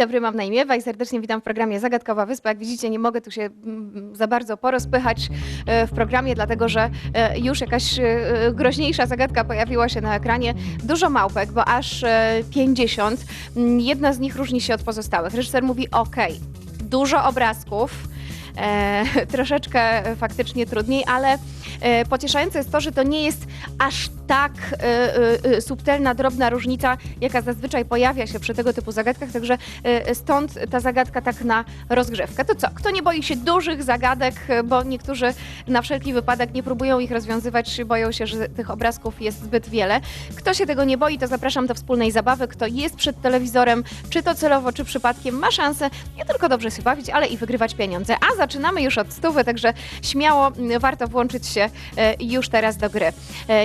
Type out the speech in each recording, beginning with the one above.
dobry, mam na imię i serdecznie witam w programie Zagadkowa Wyspa. Jak widzicie, nie mogę tu się mm, za bardzo porozpychać e, w programie, dlatego że e, już jakaś e, groźniejsza zagadka pojawiła się na ekranie. Dużo małpek, bo aż e, 50. Mm, Jedna z nich różni się od pozostałych. Reżyser mówi OK, dużo obrazków. Troszeczkę faktycznie trudniej, ale pocieszające jest to, że to nie jest aż tak e, e, e, subtelna, drobna różnica, jaka zazwyczaj pojawia się przy tego typu zagadkach, także stąd ta zagadka tak na rozgrzewkę. To co, kto nie boi się dużych zagadek, bo niektórzy na wszelki wypadek nie próbują ich rozwiązywać, boją się, że tych obrazków jest zbyt wiele. Kto się tego nie boi, to zapraszam do wspólnej zabawy. Kto jest przed telewizorem, czy to celowo, czy przypadkiem, ma szansę nie tylko dobrze się bawić, ale i wygrywać pieniądze. A zaczynamy już od stówy, także śmiało warto włączyć się już teraz do gry.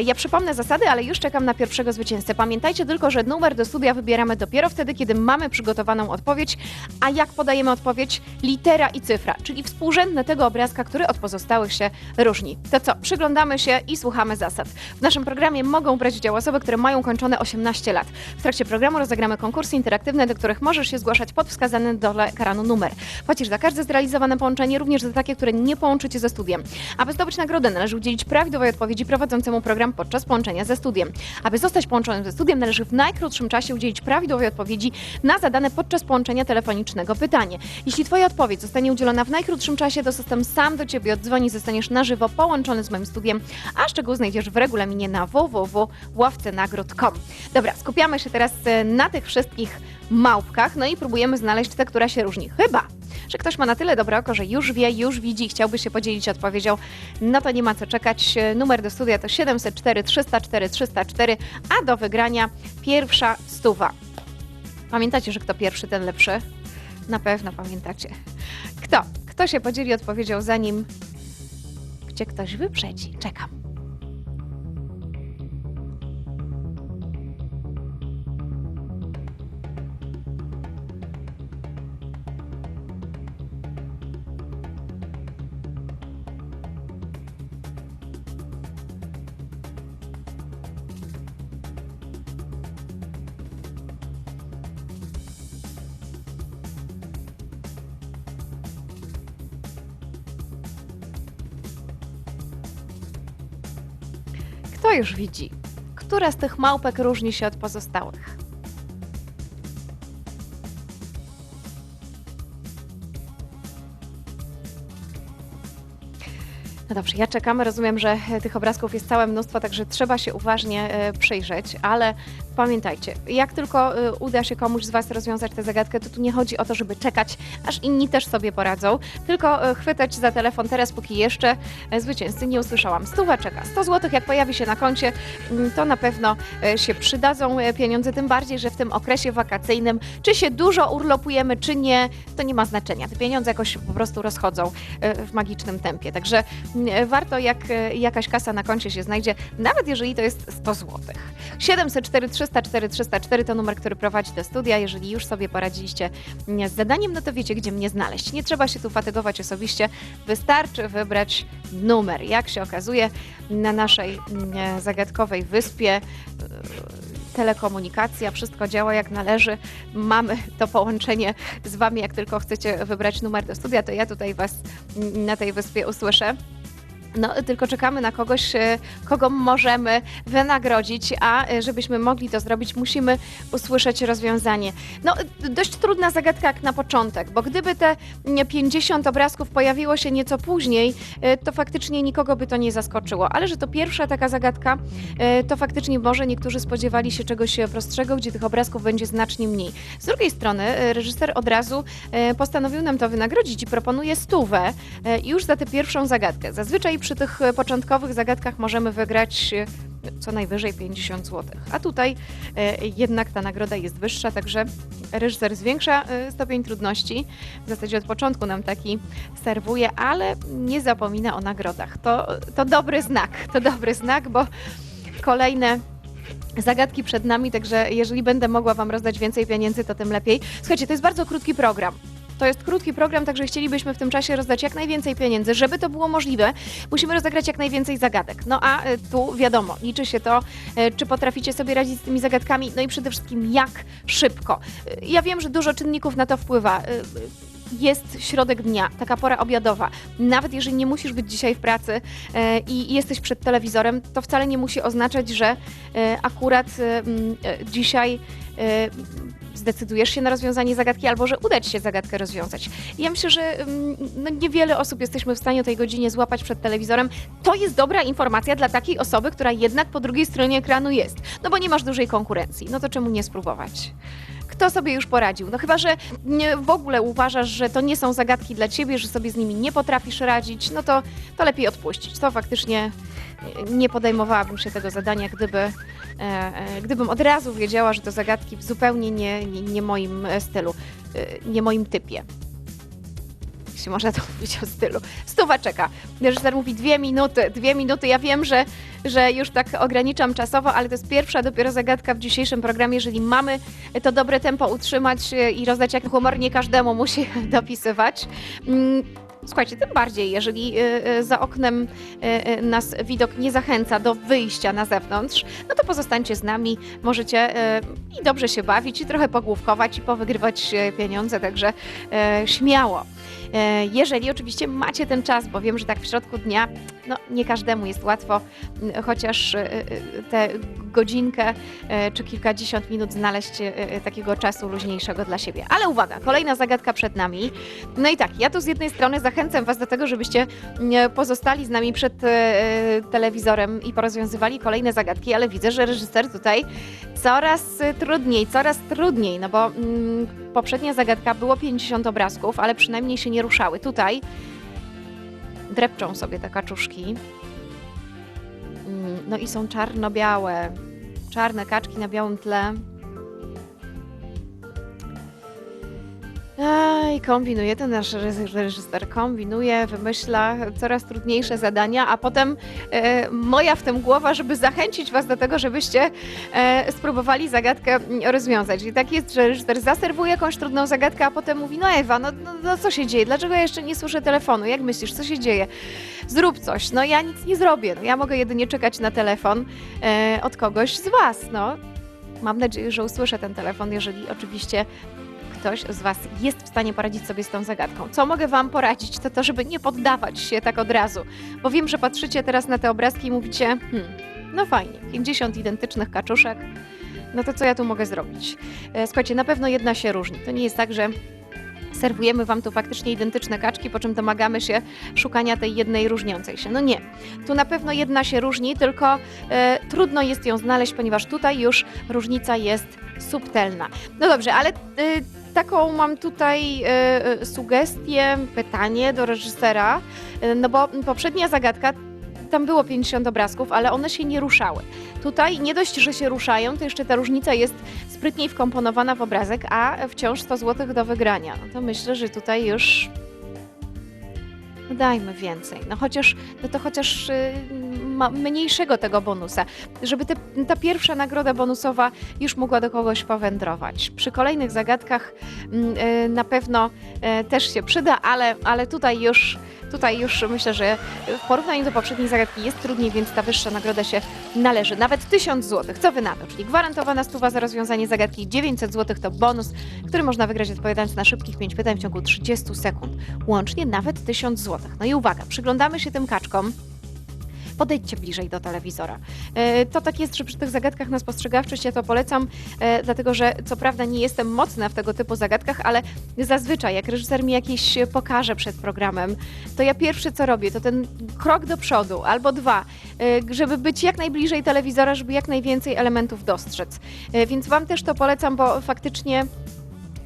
Ja przypomnę zasady, ale już czekam na pierwszego zwycięzcę. Pamiętajcie tylko, że numer do studia wybieramy dopiero wtedy, kiedy mamy przygotowaną odpowiedź, a jak podajemy odpowiedź? Litera i cyfra, czyli współrzędne tego obrazka, który od pozostałych się różni. To co, przyglądamy się i słuchamy zasad. W naszym programie mogą brać udział osoby, które mają kończone 18 lat. W trakcie programu rozegramy konkursy interaktywne, do których możesz się zgłaszać pod wskazany dole ekranu numer. Płacisz za każde zrealizowane połączenie, również za takie, które nie połączycie ze studiem. Aby zdobyć nagrodę, należy udzielić prawidłowej odpowiedzi prowadzącemu program podczas połączenia ze studiem. Aby zostać połączonym ze studiem, należy w najkrótszym czasie udzielić prawidłowej odpowiedzi na zadane podczas połączenia telefonicznego pytanie. Jeśli Twoja odpowiedź zostanie udzielona w najkrótszym czasie, to system sam do Ciebie odzwoni, zostaniesz na żywo połączony z moim studiem, a szczegół znajdziesz w regulaminie na www.ławcenagród.com. Dobra, skupiamy się teraz e, na tych wszystkich małpkach, no i próbujemy znaleźć tę, która się różni. Chyba, że ktoś ma na tyle dobre oko, że już wie, już widzi, chciałby się podzielić odpowiedzią, no to nie ma co czekać. Numer do studia to 704 304 304, a do wygrania pierwsza stuwa. Pamiętacie, że kto pierwszy, ten lepszy? Na pewno pamiętacie. Kto? Kto się podzieli odpowiedzią zanim cię ktoś wyprzedzi? Czekam. Kto już widzi? Która z tych małpek różni się od pozostałych? No dobrze, ja czekam. Rozumiem, że tych obrazków jest całe mnóstwo, także trzeba się uważnie e, przyjrzeć, ale pamiętajcie, jak tylko e, uda się komuś z Was rozwiązać tę zagadkę, to tu nie chodzi o to, żeby czekać, aż inni też sobie poradzą, tylko e, chwytać za telefon teraz, póki jeszcze e, zwycięzcy nie usłyszałam. Stuwa czeka. 100 zł, jak pojawi się na koncie, mm, to na pewno się przydadzą pieniądze, tym bardziej, że w tym okresie wakacyjnym, czy się dużo urlopujemy, czy nie, to nie ma znaczenia. Te pieniądze jakoś po prostu rozchodzą w magicznym tempie. Także mm, warto, jak jakaś kasa na koncie się znajdzie, nawet jeżeli to jest 100 zł. 704 304 304 to numer, który prowadzi do studia. Jeżeli już sobie poradziliście z zadaniem, no to wiecie, gdzie mnie znaleźć. Nie trzeba się tu fatygować osobiście, wystarczy wybrać numer. Jak się okazuje, na naszej mm, zagadkowej wyspie y, telekomunikacja, wszystko działa jak należy. Mamy to połączenie z Wami. Jak tylko chcecie wybrać numer do studia, to ja tutaj Was mm, na tej wyspie usłyszę. No, tylko czekamy na kogoś, e, kogo możemy wynagrodzić, a e, żebyśmy mogli to zrobić, musimy usłyszeć rozwiązanie. No, dość trudna zagadka jak na początek, bo gdyby te mm, 50 obrazków pojawiło się nieco później, e, to faktycznie nikogo by to nie zaskoczyło. Ale że to pierwsza taka zagadka, to faktycznie może niektórzy spodziewali się czegoś prostszego, gdzie tych obrazków będzie znacznie mniej. Z drugiej strony reżyser od razu postanowił nam to wynagrodzić i proponuje stówę już za tę pierwszą zagadkę. Zazwyczaj przy tych e, początkowych zagadkach możemy wygrać e, co najwyżej 50 zł. A tutaj e, jednak ta nagroda jest wyższa, także reżyser zwiększa stopień trudności. W zasadzie od początku nam taki serwuje, ale nie zapomina o nagrodach. To, to dobry znak, to dobry znak, bo kolejne zagadki przed nami, także jeżeli będę mogła Wam rozdać więcej pieniędzy, to tym lepiej. Słuchajcie, to jest bardzo krótki program. To jest krótki program, także chcielibyśmy w tym czasie rozdać jak najwięcej pieniędzy. Żeby to było możliwe, musimy rozegrać jak najwięcej zagadek. No a e, tu wiadomo, liczy się to, e, czy potraficie sobie radzić z tymi zagadkami, no i przede wszystkim jak szybko. E, Ja wiem, że dużo czynników na to wpływa. Jest środek dnia, taka pora obiadowa. Nawet jeżeli nie musisz być dzisiaj w pracy i jesteś przed telewizorem, to wcale nie musi oznaczać, że akurat dzisiaj zdecydujesz się na rozwiązanie zagadki, albo że uda ci się zagadkę rozwiązać. I Ja myślę, że mm, no, niewiele osób jesteśmy w stanie o tej godzinie złapać przed telewizorem. To jest dobra informacja dla takiej osoby, która jednak po drugiej stronie ekranu jest. No bo nie masz dużej konkurencji. No to czemu nie spróbować? Kto sobie już poradził? No chyba, że w ogóle uważasz, że to nie są zagadki dla ciebie, że sobie z nimi nie potrafisz radzić, no to, to lepiej odpuścić. To faktycznie nie podejmowałabym się tego zadania, gdyby, e, e, gdybym od razu wiedziała, że to zagadki zupełnie nie, nie, nie moim e, stylu, nie moim typie. Jeśli można to mówić o stylu. Stuwa czeka. Reżyser mówi dwie minuty, dwie minuty. Ja wiem, że, że już tak ograniczam czasowo, ale to jest pierwsza dopiero zagadka w dzisiejszym programie. Jeżeli mamy to dobre tempo utrzymać i rozdać jak humor, nie każdemu musi dopisywać. Słuchajcie, tym bardziej, jeżeli e, e, za oknem e, nas widok nie zachęca do wyjścia na zewnątrz, no to pozostańcie z nami, możecie i dobrze się bawić, i trochę pogłówkować, i powygrywać pieniądze, także śmiało. Jeżeli oczywiście macie ten czas, bo wiem, że tak w środku dnia, no nie każdemu jest łatwo, chociaż e, e, tę godzinkę e, czy kilkadziesiąt minut znaleźć e, e, takiego czasu luźniejszego dla siebie. Ale uwaga, kolejna zagadka przed nami. No i tak, ja tu z jednej strony zachęcam Was do tego, żebyście pozostali z nami przed telewizorem i porozwiązywali kolejne zagadki, ale widzę, że reżyser tutaj coraz trudniej, coraz trudniej, no bo mm, poprzednia zagadka było 50 obrazków, ale przynajmniej się nie ruszały. Tutaj drepczą sobie te kaczuszki. Mm, No i są czarno-białe, czarne kaczki na białym tle. Aj, kombinuje ten nasz reży- reżyser, kombinuje, wymyśla coraz trudniejsze zadania, a potem e, moja w tym głowa, żeby zachęcić Was do tego, żebyście e, spróbowali zagadkę mm, rozwiązać. I tak jest, że reżyser zaserwuje jakąś trudną zagadkę, a potem mówi, no Ewa, no, no, no co się dzieje? Dlaczego ja jeszcze nie słyszę telefonu? Jak myślisz, co się dzieje? Zrób coś. No ja nic nie zrobię. No, ja mogę jedynie czekać na telefon e, od kogoś z Was. No, mam nadzieję, że usłyszę ten telefon, jeżeli oczywiście ktoś z Was jest w stanie poradzić sobie z tą zagadką. Co mogę Wam poradzić, to to, żeby nie poddawać się tak od razu, bo wiem, że patrzycie teraz na te obrazki i mówicie, hmm, no fajnie, 50 identycznych kaczuszek, no to co ja tu mogę zrobić? E, Słuchajcie, na pewno jedna się różni. To nie jest tak, że serwujemy Wam tu faktycznie identyczne kaczki, po czym domagamy się szukania tej jednej różniącej się. No nie. Tu na pewno jedna się różni, tylko e, trudno jest ją znaleźć, ponieważ tutaj już różnica jest subtelna. No dobrze, ale e, taką mam tutaj e, e, sugestię, pytanie do reżysera, e, no bo poprzednia zagadka tam było 50 obrazków, ale one się nie ruszały. Tutaj nie dość, że się ruszają, to jeszcze ta różnica jest sprytniej wkomponowana w obrazek, a wciąż 100 zł do wygrania. No to myślę, że tutaj już no dajmy więcej. No chociaż, no to chociaż y, mniejszego tego bonusa, żeby te, ta pierwsza nagroda bonusowa już mogła do kogoś powędrować. Przy kolejnych zagadkach mm, y, na pewno też się przyda, ale, ale tutaj już Tutaj już myślę, że w porównaniu do poprzedniej zagadki jest trudniej, więc ta wyższa nagroda się należy. Nawet 1000 zł. Co wy na to? Czyli gwarantowana stuwa za rozwiązanie zagadki 900 zł to bonus, który można wygrać odpowiadając na szybkich 5 pytań w ciągu 30 sekund. Łącznie nawet 1000 zł. No i uwaga, przyglądamy się tym kaczkom. Podejdźcie bliżej do telewizora. E, To tak jest, że przy tych zagadkach na spostrzegawczość ja to polecam, e, dlatego że co prawda nie jestem mocna w tego typu zagadkach, ale zazwyczaj jak reżyser mi jakieś pokaże przed programem, to ja pierwsze co robię, to ten krok do przodu albo dwa, e, żeby być jak najbliżej telewizora, żeby jak najwięcej elementów dostrzec. Więc Wam też to polecam, bo faktycznie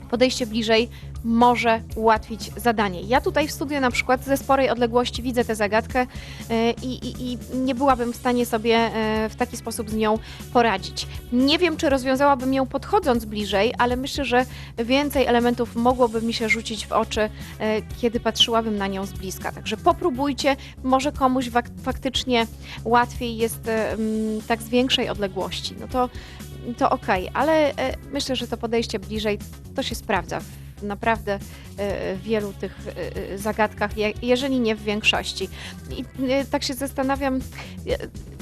podejście bliżej może ułatwić zadanie. Ja tutaj w studiu na przykład ze sporej odległości widzę tę zagadkę e, i, i, i nie byłabym w stanie sobie e, w taki sposób z nią poradzić. Nie wiem, czy rozwiązałabym ją podchodząc bliżej, ale myślę, że więcej elementów mogłoby mi się rzucić w oczy, e, kiedy patrzyłabym na nią z bliska. Także popróbujcie, może komuś fak- faktycznie łatwiej jest tak z większej odległości. No to to okej, ale e, myślę, że to podejście bliżej to się sprawdza w naprawdę e, wielu tych e, zagadkach, je- jeżeli nie w większości. I tak się zastanawiam,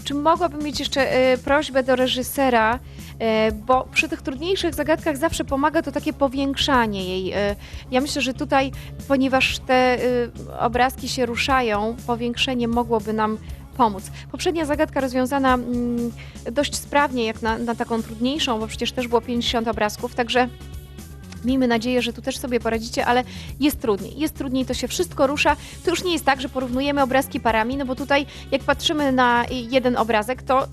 czy mogłabym mieć jeszcze prośbę do reżysera, bo przy tych trudniejszych zagadkach zawsze pomaga to takie powiększanie jej. Ja myślę, że tutaj, ponieważ te obrazki się ruszają, powiększenie mogłoby nam pomóc. Poprzednia zagadka rozwiązana mm, dość sprawnie, jak na, na taką trudniejszą, bo przecież też było 50 obrazków, także miejmy nadzieję, że tu też sobie poradzicie, ale jest trudniej. Jest trudniej, to się wszystko rusza. To już nie jest tak, że porównujemy obrazki parami, no bo tutaj jak patrzymy na jeden obrazek, to y,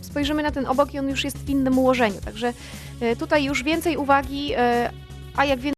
spojrzymy na ten obok i on już jest w innym ułożeniu. Także y, tutaj już więcej uwagi, y, a jak więcej